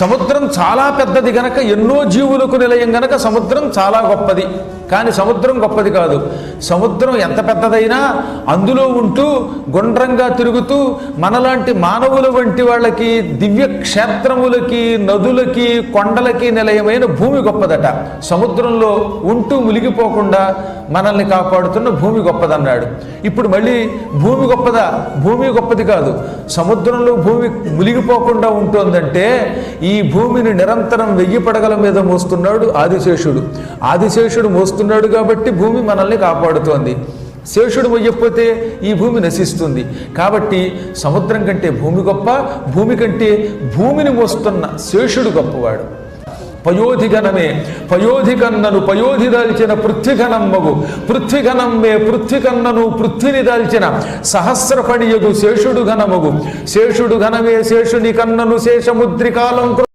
సముద్రం చాలా పెద్దది గనక ఎన్నో జీవులకు నిలయం గనక సముద్రం చాలా గొప్పది. కానీ సముద్రం గొప్పది కాదు. సముద్రం ఎంత పెద్దదైనా అందులో ఉంటూ గుండ్రంగా తిరుగుతూ మనలాంటి మానవుల వంటి వాళ్ళకి దివ్య క్షేత్రములకి నదులకి కొండలకి నిలయమైన భూమి గొప్పదట. సముద్రంలో ఉంటూ మునిగిపోకుండా మనల్ని కాపాడుతున్న భూమి గొప్పదన్నాడు. ఇప్పుడు మళ్ళీ భూమి గొప్పదా భూమి గొప్పది కాదు. సముద్రంలో భూమి మునిగిపోకుండా ఉంటుందంటే ఈ ఈ భూమిని నిరంతరం వెయ్యి పడగల మీద మోస్తున్నాడు ఆదిశేషుడు. ఆదిశేషుడు మోస్తున్నాడు కాబట్టి భూమి మనల్ని కాపాడుతోంది. శేషుడు మొయ్యకపోతే ఈ భూమి నశిస్తుంది. కాబట్టి సముద్రం కంటే భూమి గొప్ప భూమి కంటే భూమిని మోస్తున్న శేషుడు గొప్పవాడు. పయోధిగణమే. పయోధికన్నను పయోధి దాల్చిన పృథ్విఘనమ్మగు పృథ్విఘనమ్మే పృథ్వికన్నను పృథ్విని దాల్చిన సహస్రపణియగు శేషుడు ఘనమగు శేషుడు ఘనమే శేషుని కన్నను శేషముద్రికాలం